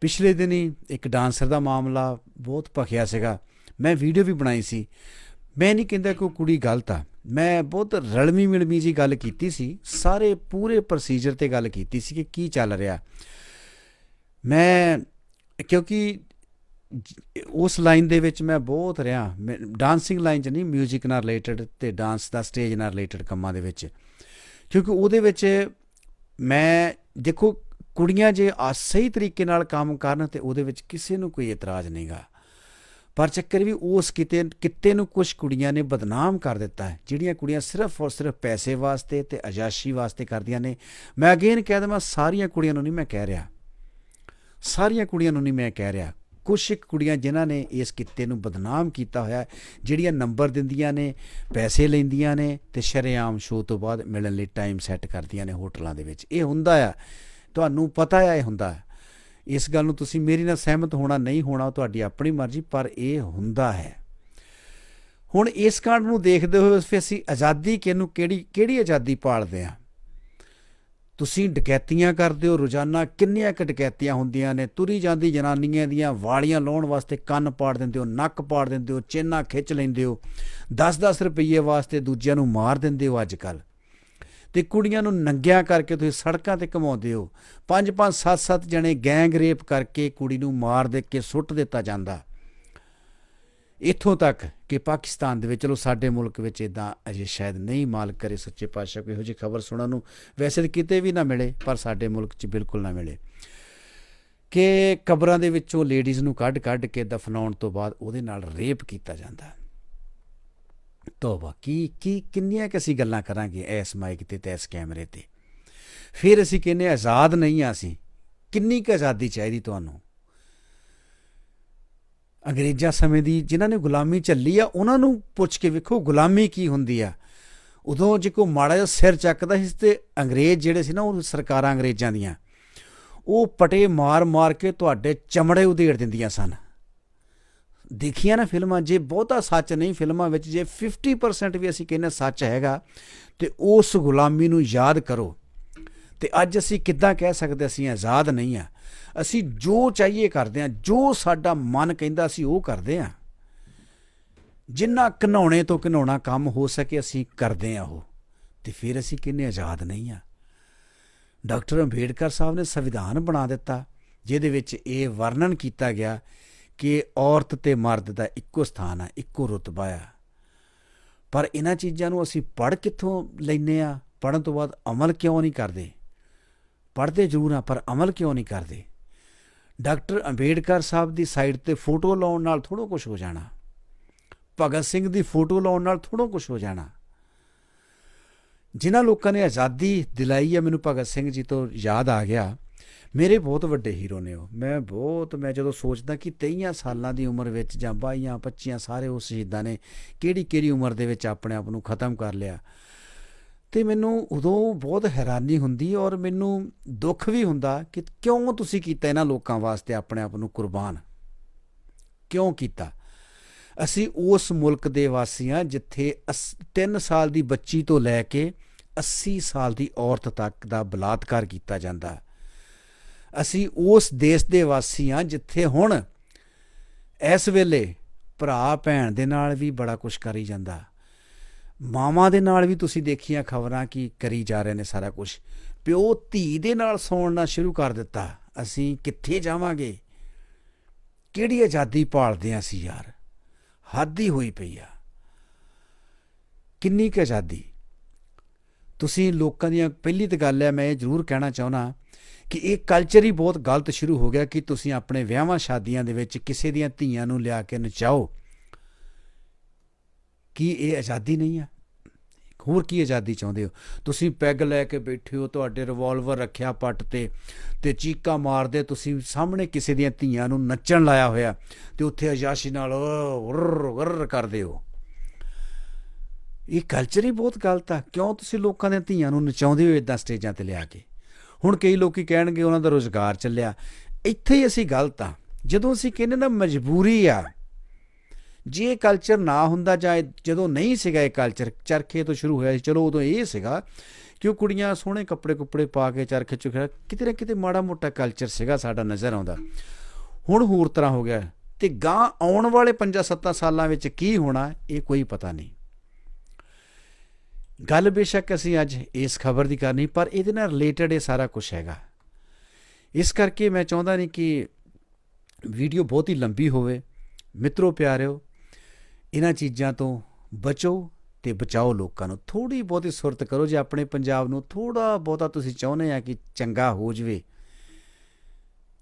ਪਿਛਲੇ ਦਿਨੀ ਇੱਕ ਡਾਂਸਰ ਦਾ ਮਾਮਲਾ ਬਹੁਤ ਭਖਿਆ ਸੀਗਾ। ਮੈਂ ਵੀਡੀਓ ਵੀ ਬਣਾਈ ਸੀ। ਮੈਂ ਨਹੀਂ ਕਹਿੰਦਾ ਕਿ ਉਹ ਕੁੜੀ ਗਲਤ ਆ। ਮੈਂ ਬਹੁਤ ਰਲਮੀ ਮਿਲਮੀ ਜੀ ਗੱਲ ਕੀਤੀ ਸੀ। ਸਾਰੇ ਪੂਰੇ ਪ੍ਰੋਸੀਜਰ ਤੇ ਗੱਲ ਕੀਤੀ ਸੀ ਕਿ ਕੀ ਚੱਲ ਰਿਹਾ। ਮੈਂ, ਕਿਉਂਕਿ ਉਸ ਲਾਈਨ ਦੇ ਵਿੱਚ ਮੈਂ ਬਹੁਤ ਰਿਹਾ। ਡਾਂਸਿੰਗ ਲਾਈਨ 'ਚ ਨਹੀਂ 뮤직 ਨਾਲ ਰਿਲੇਟਡ ਤੇ ਡਾਂਸ ਦਾ ਸਟੇਜ ਨਾਲ ਰਿਲੇਟਡ ਕੰਮਾਂ ਦੇ ਵਿੱਚ। ਕਿਉਂਕਿ ਉਹਦੇ ਵਿੱਚ ਮੈਂ, ਦੇਖੋ ਕੁੜੀਆਂ ਜੇ ਸਹੀ ਤਰੀਕੇ ਨਾਲ ਕੰਮ ਕਰਨ ਤੇ ਉਹਦੇ ਵਿੱਚ ਕਿਸੇ ਨੂੰ ਕੋਈ ਇਤਰਾਜ਼ ਨਹੀਂਗਾ। ਪਰ ਚੱਕਰ ਵੀ ਉਸ ਕਿਤੇ ਕਿਤੇ ਨੂੰ ਕੁਝ ਕੁੜੀਆਂ ਨੇ ਬਦਨਾਮ ਕਰ ਦਿੱਤਾ ਹੈ, ਜਿਹੜੀਆਂ ਕੁੜੀਆਂ ਸਿਰਫ ਔਰ ਸਿਰਫ ਪੈਸੇ ਵਾਸਤੇ ਤੇ ਅਜਾਸ਼ੀ ਵਾਸਤੇ ਕਰਦੀਆਂ ਨੇ। ਮੈਂ ਅਗੇਨ ਕਹਿ ਦਵਾਂ, ਸਾਰੀਆਂ ਕੁੜੀਆਂ ਨੂੰ ਨਹੀਂ ਮੈਂ ਕਹਿ ਰਿਹਾ। ਸਾਰੀਆਂ ਕੁੜੀਆਂ ਨੂੰ ਨਹੀਂ ਮੈਂ ਕਹਿ ਰਿਹਾ। ਕੁਝ ਇੱਕ ਕੁੜੀਆਂ ਜਿਨ੍ਹਾਂ ਨੇ ਇਸ ਕਿੱਤੇ ਨੂੰ ਬਦਨਾਮ ਕੀਤਾ ਹੋਇਆ ਜਿਹੜੀਆਂ ਨੰਬਰ ਦਿੰਦੀਆਂ ਨੇ, ਪੈਸੇ ਲੈਂਦੀਆਂ ਨੇ ਤੇ ਸ਼ਰੇਆਮ ਸ਼ੋਅ ਤੋਂ ਬਾਅਦ ਮਿਲਣ ਲਈ ਟਾਈਮ ਸੈੱਟ ਕਰਦੀਆਂ ਨੇ ਹੋਟਲਾਂ ਦੇ ਵਿੱਚ। ਇਹ ਹੁੰਦਾ ਆ। ਤੁਹਾਨੂੰ ਪਤਾ ਆ, ਇਹ ਹੁੰਦਾ ਹੈ। ਇਸ ਗੱਲ ਨੂੰ ਤੁਸੀਂ ਮੇਰੀ ਨਾਲ ਸਹਿਮਤ ਹੋਣਾ, ਨਹੀਂ ਹੋਣਾ, ਉਹ ਤੁਹਾਡੀ ਆਪਣੀ ਮਰਜ਼ੀ, ਪਰ ਇਹ ਹੁੰਦਾ ਹੈ। ਹੁਣ ਇਸ ਕਾਂਡ ਨੂੰ ਦੇਖਦੇ ਹੋਏ ਫਿਰ ਅਸੀਂ ਆਜ਼ਾਦੀ ਕਿਹਨੂੰ, ਕਿਹੜੀ ਕਿਹੜੀ ਆਜ਼ਾਦੀ ਪਾਲਦੇ ਆ ਤੁਸੀਂ ਡਕੈਤੀਆਂ ਕਰਦੇ ਹੋ, ਰੋਜ਼ਾਨਾ ਕਿੰਨੀਆਂ ਕੁ ਡਕੈਤੀਆਂ ਹੁੰਦੀਆਂ ਨੇ? ਤੁਰੀ ਜਾਂਦੀ ਜਨਾਨੀਆਂ ਦੀਆਂ ਵਾਲੀਆਂ ਲਾਉਣ ਵਾਸਤੇ ਕੰਨ ਪਾੜ ਦਿੰਦੇ ਹੋ, ਨੱਕ ਪਾੜ ਦਿੰਦੇ ਹੋ, ਚੇਨਾ ਖਿੱਚ ਲੈਂਦੇ ਹੋ 10-10 ਰੁਪਏ ਵਾਸਤੇ ਦੂਜਿਆਂ ਨੂੰ ਮਾਰ ਦਿੰਦੇ ਹੋ ਅੱਜ ਕੱਲ ਤੇ ਕੁੜੀਆਂ ਨੂੰ ਨੰਗਿਆਂ ਕਰਕੇ ਤੁਸੀਂ ਸੜਕਾਂ ਤੇ ਘਮਾਉਂਦੇ ਹੋ। ਪੰਜ ਪੰਜ ਸੱਤ ਸੱਤ ਜਣੇ ਗੈਂਗ ਰੇਪ ਕਰਕੇ ਕੁੜੀ ਨੂੰ ਮਾਰ ਦੇ ਕੇ ਸੁੱਟ ਦਿੱਤਾ ਜਾਂਦਾ। ਇੱਥੋਂ ਤੱਕ ਕਿ ਪਾਕਿਸਤਾਨ ਦੇ ਵਿੱਚ, ਚਲੋ ਸਾਡੇ ਮੁਲਕ ਵਿੱਚ ਇਦਾਂ ਅਜੇ ਸ਼ਾਇਦ ਨਹੀਂ ਮਾਲ ਕਰੇ ਸੱਚੇ ਪਾਤਸ਼ਾਹ ਕੋਈ ਇਹੋ ਜਿਹੀ ਖਬਰ ਸੁਣਨ ਨੂੰ। ਵੈਸੇ ਤਾਂ ਕਿਤੇ ਵੀ ਨਾ ਮਿਲੇ, ਪਰ ਸਾਡੇ ਮੁਲਕ 'ਚ ਬਿਲਕੁਲ ਨਾ ਮਿਲੇ। ਕਿ ਕਬਰਾਂ ਦੇ ਵਿੱਚੋਂ ਲੇਡੀਜ਼ ਨੂੰ ਕੱਢ ਕੱਢ ਕੇ ਦਫਨਾਉਣ ਤੋਂ ਬਾਅਦ ਉਹਦੇ ਨਾਲ ਰੇਪ ਕੀਤਾ ਜਾਂਦਾ। ਤੋਬਾ, ਕੀ ਕੀ, ਕਿੰਨੀਆਂ ਕਿ ਅਸੀਂ ਗੱਲਾਂ ਕਰਾਂਗੇ ਇਸ ਮਾਈਕ ਤੇ ਤੇ ਇਸ ਕੈਮਰੇ ਤੇ? ਫਿਰ ਅਸੀਂ ਕਹਿੰਨੇ ਆਜ਼ਾਦ ਨਹੀਂ ਆ ਅਸੀਂ। ਕਿੰਨੀ ਕੁ ਆਜ਼ਾਦੀ ਚਾਹੀਦੀ ਤੁਹਾਨੂੰ? ਅੰਗਰੇਜ਼ਾਂ ਸਮੇਂ ਦੀ ਜਿਨ੍ਹਾਂ ਨੇ ਗੁਲਾਮੀ ਝੱਲੀ ਆ, ਉਹਨਾਂ ਨੂੰ ਪੁੱਛ ਕੇ ਵੇਖੋ ਗੁਲਾਮੀ ਕੀ ਹੁੰਦੀ ਆ। ਉਦੋਂ ਜੇ ਕੋ ਮਾੜਾ ਜਿਹਾ ਸਿਰ ਚੱਕਦਾ ਸੀ ਤੇ ਅੰਗਰੇਜ਼ ਜਿਹੜੇ ਸੀ ਨਾ, ਉਹ ਸਰਕਾਰਾਂ ਅੰਗਰੇਜ਼ਾਂ ਦੀਆਂ, ਉਹ ਪਟੇ ਮਾਰ-ਮਾਰ ਕੇ ਤੁਹਾਡੇ ਚਮੜੇ ਉਧੇੜ ਦਿੰਦੀਆਂ ਸਨ। ਦੇਖੀਆਂ ਨਾ ਫਿਲਮਾਂ, ਜੇ ਬਹੁਤਾ ਸੱਚ ਨਹੀਂ ਫਿਲਮਾਂ ਵਿੱਚ, ਜੇ 50% ਵੀ ਅਸੀਂ ਕਹਿੰਦੇ ਸੱਚ ਹੈਗਾ, ਤੇ ਉਸ ਗੁਲਾਮੀ ਨੂੰ ਯਾਦ ਕਰੋ। ਤੇ ਅੱਜ ਅਸੀਂ ਕਿੱਦਾਂ ਕਹਿ ਸਕਦੇ ਅਸੀਂ ਆਜ਼ਾਦ ਨਹੀਂ ਆ ਅਸੀਂ ਜੋ ਚਾਹੀਏ ਕਰਦੇ ਆ ਜੋ ਸਾਡਾ ਮਨ ਕਹਿੰਦਾ ਅਸੀਂ ਉਹ ਕਰਦੇ ਆ ਜਿੰਨਾ ਘਨਾਉਣੇ ਤੋਂ ਘਨਾਉਣਾ ਕੰਮ ਹੋ ਸਕੇ ਅਸੀਂ ਕਰਦੇ ਆ ਉਹ। ਤੇ ਫਿਰ ਅਸੀਂ ਕਿੰਨੇ ਆਜ਼ਾਦ ਨਹੀਂ ਆ ਡਾਕਟਰ ਅੰਬੇਡਕਰ ਸਾਹਿਬ ਨੇ ਸੰਵਿਧਾਨ ਬਣਾ ਦਿੱਤਾ, ਜਿਹਦੇ ਵਿੱਚ ਇਹ ਵਰਣਨ ਕੀਤਾ ਗਿਆ ਕਿ ਔਰਤ ਤੇ ਮਰਦ ਦਾ ਇੱਕੋ ਸਥਾਨ ਆ, ਇੱਕੋ ਰੁਤਬਾ ਆ। ਪਰ ਇਹਨਾਂ ਚੀਜ਼ਾਂ ਨੂੰ ਅਸੀਂ ਪੜ੍ਹ ਕਿੱਥੋਂ ਲੈਨੇ ਆ? ਪੜਨ ਤੋਂ ਬਾਅਦ ਅਮਲ ਕਿਉਂ ਨਹੀਂ ਕਰਦੇ? ਪੜ੍ਹਦੇ ਜ਼ਰੂਰ ਆ, ਪਰ ਅਮਲ ਕਿਉਂ ਨਹੀਂ ਕਰਦੇ? ਡਾਕਟਰ ਅੰਬੇਡਕਰ ਸਾਹਿਬ ਦੀ ਸਾਈਡ ਤੇ ਫੋਟੋ ਲਾਉਣ ਨਾਲ ਥੋੜੋ ਕੁਝ ਹੋ ਜਾਣਾ। ਭਗਤ ਸਿੰਘ ਦੀ ਫੋਟੋ ਲਾਉਣ ਨਾਲ ਥੋੜੋ ਕੁਝ ਹੋ ਜਾਣਾ। ਜਿਨ੍ਹਾਂ ਲੋਕਾਂ ਨੇ ਆਜ਼ਾਦੀ ਦਿਲਾਈ ਹੈ ਮੈਨੂੰ ਭਗਤ ਸਿੰਘ ਜੀ ਤੋਂ ਯਾਦ ਆ ਗਿਆ। ਮੇਰੇ ਬਹੁਤ ਵੱਡੇ ਹੀਰੋ ਨੇ ਉਹ। ਮੈਂ ਬਹੁਤ, ਮੈਂ ਜਦੋਂ ਸੋਚਦਾ ਕਿ 23 ਸਾਲਾਂ ਦੀ ਉਮਰ ਵਿੱਚ ਜਾਂ 22 25 ਸਾਰੇ ਉਹ ਸ਼ਹੀਦਾਂ ਨੇ ਕਿਹੜੀ ਕਿਹੜੀ ਉਮਰ ਦੇ ਵਿੱਚ ਆਪਣੇ ਆਪ ਨੂੰ ਖਤਮ ਕਰ ਲਿਆ। ਤੇ ਮੈਨੂੰ ਉਦੋਂ ਬਹੁਤ ਹੈਰਾਨੀ ਹੁੰਦੀ ਔਰ ਮੈਨੂੰ ਦੁੱਖ ਵੀ ਹੁੰਦਾ ਕਿ ਕਿਉਂ ਤੁਸੀਂ ਕੀਤਾ ਇਹਨਾਂ ਲੋਕਾਂ ਵਾਸਤੇ ਆਪਣੇ ਆਪ ਨੂੰ ਕੁਰਬਾਨ? ਕਿਉਂ ਕੀਤਾ? ਅਸੀਂ ਉਸ ਮੁਲਕ ਦੇ ਵਾਸੀ ਹਾਂ ਜਿੱਥੇ 3 ਸਾਲ ਦੀ ਬੱਚੀ ਤੋਂ ਲੈ ਕੇ 80 ਸਾਲ ਦੀ ਔਰਤ ਤੱਕ ਦਾ ਬਲਾਤਕਾਰ ਕੀਤਾ ਜਾਂਦਾ। ਅਸੀਂ ਉਸ ਦੇਸ਼ ਦੇ ਵਾਸੀ ਹਾਂ ਜਿੱਥੇ ਹੁਣ ਇਸ ਵੇਲੇ ਭਰਾ ਭੈਣ ਦੇ ਨਾਲ ਵੀ ਬੜਾ ਕੁਝ ਕਰੀ ਜਾਂਦਾ। ਮਾਵਾਂ ਦੇ ਨਾਲ ਵੀ ਤੁਸੀਂ ਦੇਖੀਆਂ ਖਬਰਾਂ ਕੀ ਕਰੀ ਜਾ ਰਹੇ ਨੇ ਸਾਰਾ ਕੁਝ ਪਿਓ ਧੀ ਦੇ ਨਾਲ ਸੌਣਨਾ ਸ਼ੁਰੂ ਕਰ ਦਿੱਤਾ। ਅਸੀਂ ਕਿੱਥੇ ਜਾਵਾਂਗੇ? ਕਿਹੜੀ ਆਜ਼ਾਦੀ ਭਾਲਦੇ ਆਂ ਅਸੀਂ ਯਾਰ? ਹੱਦ ਹੀ ਹੋਈ ਪਈ ਆ। ਕਿੰਨੀ ਕੁ ਆਜ਼ਾਦੀ? ਤੁਸੀਂ ਲੋਕਾਂ ਦੀਆਂ ਪਹਿਲੀ ਤਾਂ ਗੱਲ ਹੈ, ਮੈਂ ਇਹ ਜ਼ਰੂਰ ਕਹਿਣਾ ਚਾਹੁੰਦਾ ਕਿ ਇਹ ਕਲਚਰ ਹੀ ਬਹੁਤ ਗਲਤ ਸ਼ੁਰੂ ਹੋ ਗਿਆ ਕਿ ਤੁਸੀਂ ਆਪਣੇ ਵਿਆਹਾਂ ਸ਼ਾਦੀਆਂ ਦੇ ਵਿੱਚ ਕਿਸੇ ਦੀਆਂ ਧੀਆਂ ਨੂੰ ਲਿਆ ਕੇ ਨਚਾਓ। ਕੀ ਇਹ ਆਜ਼ਾਦੀ ਨਹੀਂ ਆ? ਹੋਰ ਕੀ ਆਜ਼ਾਦੀ ਚਾਹੁੰਦੇ ਹੋ? ਤੁਸੀਂ ਪੈਗ ਲੈ ਕੇ ਬੈਠੇ ਹੋ, ਤੁਹਾਡੇ ਰਿਵਾਲਵਰ ਰੱਖਿਆ ਪੱਟ ਤੇ ਤੇ ਚੀਕਾ ਮਾਰਦੇ, ਤੁਸੀਂ ਸਾਹਮਣੇ ਕਿਸੇ ਦੀਆਂ ਧੀਆਂ ਨੂੰ ਨੱਚਣ ਲਾਇਆ ਹੋਇਆ ਤੇ ਉੱਥੇ ਅਯਾਸ਼ੀ ਨਾਲ ਵਰਰ ਵਰਰ ਕਰਦੇ ਹੋ। ਇਹ ਕਲਚਰ ਹੀ ਬਹੁਤ ਗਲਤ ਆ। ਕਿਉਂ ਤੁਸੀਂ ਲੋਕਾਂ ਦੀਆਂ ਧੀਆਂ ਨੂੰ ਨਚਾਉਂਦੇ ਹੋ ਇਦਾਂ ਸਟੇਜਾਂ ਤੇ ਲਿਆ ਕੇ? ਹੁਣ ਕਈ ਲੋਕੀ ਕਹਿਣਗੇ, ਉਹਨਾਂ ਦਾ ਰੋਜ਼ਗਾਰ ਚੱਲਿਆ। ਇੱਥੇ ਹੀ ਅਸੀਂ ਗਲਤ ਆ ਜਦੋਂ ਅਸੀਂ ਕਹਿੰਦੇ ਨਾ ਮਜਬੂਰੀ ਆ, ਜੇ ਇਹ ਕਲਚਰ ਨਾ ਹੁੰਦਾ ਜਾਂ ਜਦੋਂ ਨਹੀਂ ਸੀਗਾ ਇਹ ਕਲਚਰ ਚਰਖੇ ਤੋਂ ਸ਼ੁਰੂ ਹੋਇਆ ਸੀ, ਚਲੋ ਉਦੋਂ ਇਹ ਸੀਗਾ ਕਿ ਉਹ ਕੁੜੀਆਂ ਸੋਹਣੇ ਕੱਪੜੇ ਕੁੱਪੜੇ ਪਾ ਕੇ ਚਰਖੇ ਚੁਖਿਆ ਕਿਤੇ ਨਾ ਕਿਤੇ ਮਾੜਾ ਮੋਟਾ ਕਲਚਰ ਸੀਗਾ ਸਾਡਾ ਨਜ਼ਰ ਆਉਂਦਾ। ਹੁਣ ਹੋਰ ਤਰ੍ਹਾਂ ਹੋ ਗਿਆ ਤੇ ਗਾਂ ਆਉਣ ਵਾਲੇ 5-7 ਸਾਲਾਂ ਵਿੱਚ ਕੀ ਹੋਣਾ, ਇਹ ਕੋਈ ਪਤਾ ਨਹੀਂ। ਗੱਲ ਬੇਸ਼ੱਕ ਅਸੀਂ ਅੱਜ ਇਸ ਖਬਰ ਦੀ ਕਰਨੀ, ਪਰ ਇਹਦੇ ਨਾਲ ਰਿਲੇਟਡ ਇਹ ਸਾਰਾ ਕੁਝ ਹੈਗਾ। ਇਸ ਕਰਕੇ ਮੈਂ ਚਾਹੁੰਦਾ ਨਹੀਂ ਕਿ ਵੀਡੀਓ ਬਹੁਤ ਹੀ ਲੰਬੀ ਹੋਵੇ। ਮਿੱਤਰੋ, ਪਿਆਰਿਓ, ਇਹਨਾਂ ਚੀਜ਼ਾਂ ਤੋਂ ਬਚੋ ਤੇ ਬਚਾਓ ਲੋਕਾਂ ਨੂੰ। ਥੋੜੀ ਬਹੁਤੀ ਸੁਰਤ ਕਰੋ ਜੇ ਆਪਣੇ ਪੰਜਾਬ ਨੂੰ ਥੋੜਾ ਬਹੁਤਾ ਤੁਸੀਂ ਚਾਹੁੰਦੇ ਆ ਕਿ ਚੰਗਾ ਹੋ ਜਵੇ।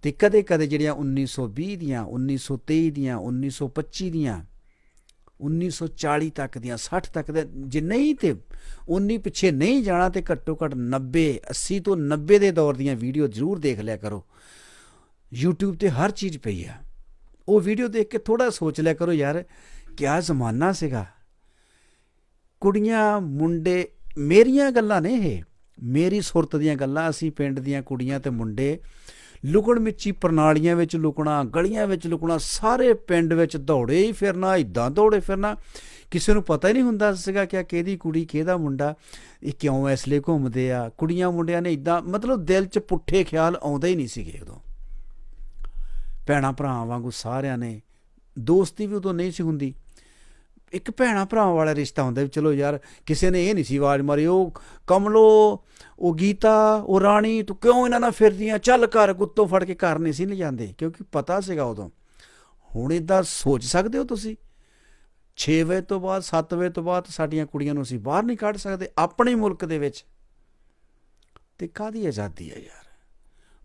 ਤੇ ਕਦੇ ਕਦੇ ਜਿਹੜੀਆਂ 1920 ਦੀਆਂ 1923 ਦੀਆਂ 1925 ਦੀਆਂ 1940 ਤੱਕ ਦੀਆਂ 60 ਤੱਕ ਦੇ, ਜੇ ਨਹੀਂ ਤੇ 19 ਪਿੱਛੇ ਨਹੀਂ ਜਾਣਾ ਤੇ ਘੱਟੋ ਘੱਟ 90 80 ਤੋਂ 90 ਦੇ ਦੌਰ ਦੀਆਂ ਵੀਡੀਓ ਜ਼ਰੂਰ ਦੇਖ ਲਿਆ ਕਰੋ। YouTube ਤੇ ਹਰ ਚੀਜ਼ ਪਈ ਆ। ਉਹ ਵੀਡੀਓ ਦੇਖ ਕੇ ਥੋੜਾ ਸੋਚ ਲਿਆ ਕਰੋ ਯਾਰ, ਕਿਆ ਜ਼ਮਾਨਾ ਸੀਗਾ। ਕੁੜੀਆਂ, ਮੁੰਡੇ, ਮੇਰੀਆਂ ਗੱਲਾਂ ਨੇ ਇਹ। ਮੇਰੀ ਸੁਰਤ ਦੀਆਂ ਗੱਲਾਂ, ਅਸੀਂ ਪਿੰਡ ਦੀਆਂ ਕੁੜੀਆਂ ਤੇ ਮੁੰਡੇ ਲੁਕਣ ਮਿੱਚੀ ਪ੍ਰਣਾਲੀਆਂ ਵਿੱਚ ਲੁਕਣਾ, ਗਲੀਆਂ ਵਿੱਚ ਲੁਕਣਾ, ਸਾਰੇ ਪਿੰਡ ਵਿੱਚ ਦੌੜੇ ਹੀ ਫਿਰਨਾ ਇਦਾਂ ਦੌੜੇ ਫਿਰਨਾ। ਕਿਸੇ ਨੂੰ ਪਤਾ ਹੀ ਨਹੀਂ ਹੁੰਦਾ ਸੀਗਾ ਕਿ ਕਿਹਦੀ ਕੁੜੀ, ਕਿਹਦਾ ਮੁੰਡਾ, ਇਹ ਕਿਉਂ ਇਸ ਲਈ ਘੁੰਮਦੇ ਆ? ਕੁੜੀਆਂ ਮੁੰਡਿਆਂ ਨੇ ਇਦਾਂ ਮਤਲਬ ਦਿਲ 'ਚ ਪੁੱਠੇ ਖਿਆਲ ਆਉਂਦੇ ਹੀ ਨਹੀਂ ਸੀਗੇ ਉਦੋਂ। ਭੈਣਾ ਭਰਾਵਾਂ ਵਾਂਗੂ ਸਾਰਿਆਂ ਨੇ, ਦੋਸਤੀ ਵੀ ਉਦੋਂ ਨਹੀਂ ਸੀ ਹੁੰਦੀ। ਇੱਕ ਭੈਣਾ ਭਰਾਵਾਂ ਵਾਲਾ ਰਿਸ਼ਤਾ ਹੁੰਦਾ ਵੀ ਚਲੋ ਯਾਰ ਕਿਸੇ ਨੇ ਇਹ ਨਹੀਂ ਸੀ ਆਵਾਜ਼ ਮਾਰੀ, ਉਹ ਕਮਲੋ, ਉਹ ਗੀਤਾ, ਉਹ ਰਾਣੀ, ਤੂੰ ਕਿਉਂ ਇਹਨਾਂ ਨਾਲ ਫਿਰਦੀਆਂ ਚੱਲ ਘਰ ਗੁੱਤੋਂ ਫੜ ਕੇ ਘਰ ਨਹੀਂ ਸੀ ਲਿਜਾਂਦੇ, ਕਿਉਂਕਿ ਪਤਾ ਸੀਗਾ ਉਦੋਂ। ਹੁਣ ਇਦਾਂ ਸੋਚ ਸਕਦੇ ਹੋ ਤੁਸੀਂ? 6 ਵਜੇ ਤੋਂ ਬਾਅਦ 7 ਵਜੇ ਤੋਂ ਬਾਅਦ ਸਾਡੀਆਂ ਕੁੜੀਆਂ ਨੂੰ ਅਸੀਂ ਬਾਹਰ ਨਹੀਂ ਕੱਢ ਸਕਦੇ, ਆਪਣੇ ਮੁਲਕ ਦੇ ਵਿੱਚ। ਤੇ ਕਾਦੀ ਆਜ਼ਾਦੀ ਹੈ ਯਾਰ?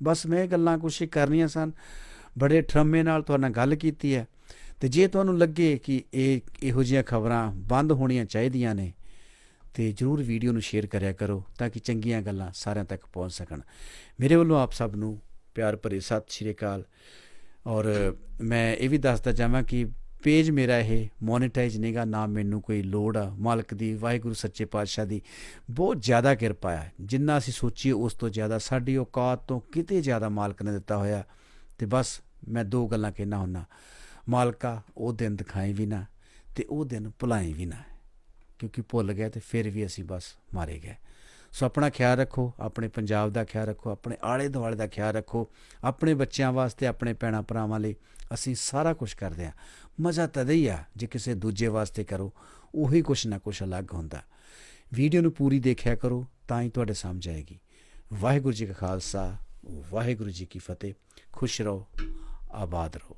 ਬਸ ਮੈਂ ਇਹ ਗੱਲਾਂ ਕੁਛ ਕਰਨੀਆਂ ਸਨ। ਬੜੇ ਠਰਮੇ ਨਾਲ ਤੁਹਾਡੇ ਨਾਲ ਗੱਲ ਕੀਤੀ ਹੈ। ਤੇ ਜੇ ਤੁਹਾਨੂੰ ਲੱਗੇ ਕਿ ਇਹ ਇਹੋ ਜਿਹੀਆਂ ਖਬਰਾਂ ਬੰਦ ਹੋਣੀਆਂ ਚਾਹੀਦੀਆਂ ਨੇ, ਤੇ ਜਰੂਰ ਵੀਡੀਓ ਨੂੰ ਸ਼ੇਅਰ ਕਰਿਆ ਕਰੋ ਤਾਂ ਕਿ ਚੰਗੀਆਂ ਗੱਲਾਂ ਸਾਰਿਆਂ ਤੱਕ ਪਹੁੰਚ ਸਕਣ। ਮੇਰੇ ਵੱਲੋਂ ਆਪ ਸਭ ਨੂੰ ਪਿਆਰ ਭਰੀ ਸਤਿ ਸ਼੍ਰੀ ਅਕਾਲ। ਔਰ ਮੈਂ ਇਹ ਵੀ ਦੱਸਦਾ ਜਾਵਾਂ ਕਿ ਪੇਜ ਮੇਰਾ ਇਹ ਮੋਨੇਟਾਈਜ਼ ਨਹੀਂਗਾ ਨਾ ਮੈਨੂੰ ਕੋਈ ਲੋੜ ਆ। ਮਾਲਕ ਦੀ, ਵਾਹਿਗੁਰੂ ਸੱਚੇ ਪਾਤਸ਼ਾਹ ਦੀ ਬਹੁਤ ਜ਼ਿਆਦਾ ਕਿਰਪਾ ਹੈ ਜਿੰਨਾ ਅਸੀਂ ਸੋਚੀਏ ਉਸ ਤੋਂ ਜ਼ਿਆਦਾ ਸਾਡੀ ਔਕਾਤ ਤੋਂ ਕਿਤੇ ਜ਼ਿਆਦਾ ਮਾਲਕ ਨੇ ਦਿੱਤਾ ਹੋਇਆ। ਤੇ ਬਸ ਮੈਂ ਦੋ ਗੱਲਾਂ ਕਹਿਣਾ ਹੁੰਨਾ। ਮਾਲਕਾ ਉਹ ਦਿਨ ਦਿਖਾਏ ਵੀ ਨਾ ਤੇ ਉਹ ਦਿਨ ਭੁਲਾਏ ਵੀ ਨਾ। ਕਿਉਂਕਿ ਭੁੱਲ ਗਏ ਤੇ ਫਿਰ ਵੀ ਅਸੀਂ ਬਸ ਮਾਰੇ ਗਏ। ਸੋ ਆਪਣਾ ਖਿਆਲ ਰੱਖੋ, ਆਪਣੇ ਪੰਜਾਬ ਦਾ ਖਿਆਲ ਰੱਖੋ, ਆਪਣੇ ਆਲੇ ਦੁਆਲੇ ਦਾ ਖਿਆਲ ਰੱਖੋ, ਆਪਣੇ ਬੱਚਿਆਂ ਵਾਸਤੇ, ਆਪਣੇ ਭੈਣਾਂ ਭਰਾਵਾਂ ਲਈ ਅਸੀਂ ਸਾਰਾ ਕੁਝ ਕਰਦੇ ਆ ਮਜ਼ਾ ਤਦ ਹੀ ਆ, ਜੇ ਕਿਸੇ ਦੂਜੇ ਵਾਸਤੇ ਕਰੋ, ਉਹੀ ਕੁਛ ਨਾ ਕੁਛ ਅਲੱਗ ਹੁੰਦਾ। ਵੀਡੀਓ ਨੂੰ ਪੂਰੀ ਦੇਖਿਆ ਕਰੋ, ਤਾਂ ਹੀ ਤੁਹਾਡੇ ਸਮਝ ਆਏਗੀ। ਵਾਹਿਗੁਰੂ ਜੀ ਕਾ ਖਾਲਸਾ, ਵਾਹਿਗੁਰੂ ਜੀ ਕੀ ਫਤਿਹ। ਖੁਸ਼ ਰਹੋ, ਆਬਾਦ ਰਹੋ।